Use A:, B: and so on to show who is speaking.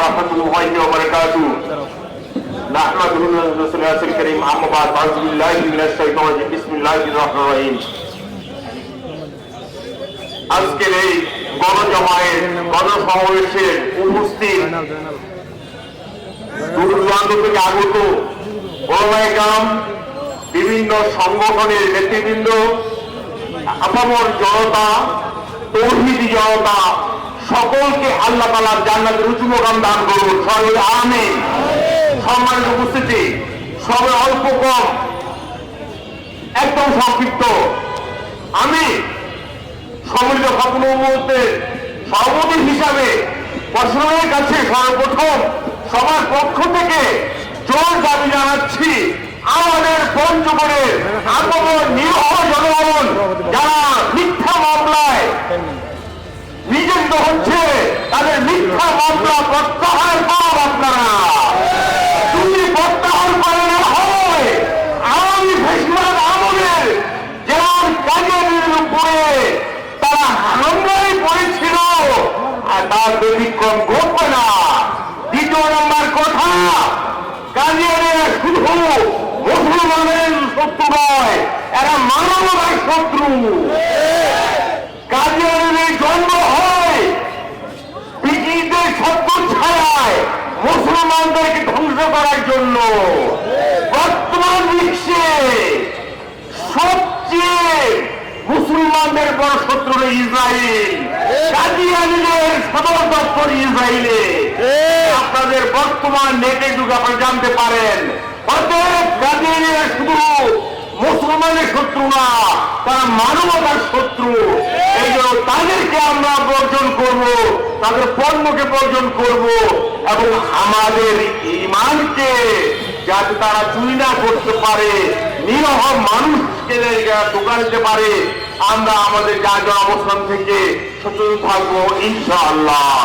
A: الله وبركاته نحمده ونصلي على الكريم أما بعد أعوذ بالله من الشيطان الرجيم بسم الله الرحمن الرحيم আজকের এই গণজমায়ের গণসমাবেশের উপস্থিত দূর দূরান্ত থেকে আগত ওলামায়ে গ্রাম বিভিন্ন সংগঠনের নেতৃবৃন্দ আপামর জনতা তৌহিদি জনতা সকলকে আল্লাহ তালার জান্নাতের উঁচু মোকাম দান করুন। সবাই আমি সম্মানিত উপস্থিতি সবে অল্প কম, একদম সংক্ষিপ্ত। আমি সম্মিলিত স্বপ্ন মুহূর্তের সভাপতি হিসাবে প্রশাসনের কাছে সর্বপ্রথম সবার পক্ষ থেকে জোর দাবি জানাচ্ছি, আমাদের পঞ্চগড়ের আগমন নিরহ জনগণ যারা মিথ্যা মামলায় নিযুক্ত হচ্ছে, তাদের মিথ্যা মামলা প্রত্যাহার পান আপনারা। যদি প্রত্যাহার করে না হয়, আওয়ামী ফেসিবাদ আমলের যেমন কাজের উপরে তারা হামলায় পড়েছিল, আর তার ব্যতিক্রম ঘটবে না। দ্বিতীয় নম্বর কথা কাজিয়ারেরা শুধু মুসলমানের শত্রু নয়, এরা মানবতার শত্রু কাজিয়ারের জন্ম হয় ছত্র ছাড়ায় মুসলমানদেরকে ধ্বংস করার জন্য বর্তমান বিশ্বে সবচেয়ে মুসলমানদের বড় শত্রু ইসরায়েল কাদিয়ানিদের সদর দপ্তর ইসরায়েলে আপনাদের বর্তমান নেটে যুগ আপনারা জানতে পারেন, অতএব কাদিয়ানিরা শুধু মুসলমানের শত্রু না, তারা মানবতার শত্রু। এই জন্য তাদেরকে পণ্যকে বর্জন করব এবং আমাদের ইমানকে যাতে তারা চুরি না করতে পারে, নিরহ মানুষকে দোকান দিতে পারে, আমরা আমাদের যা যা অবস্থান থেকে সচেতন থাকব, ইনশাআল্লাহ।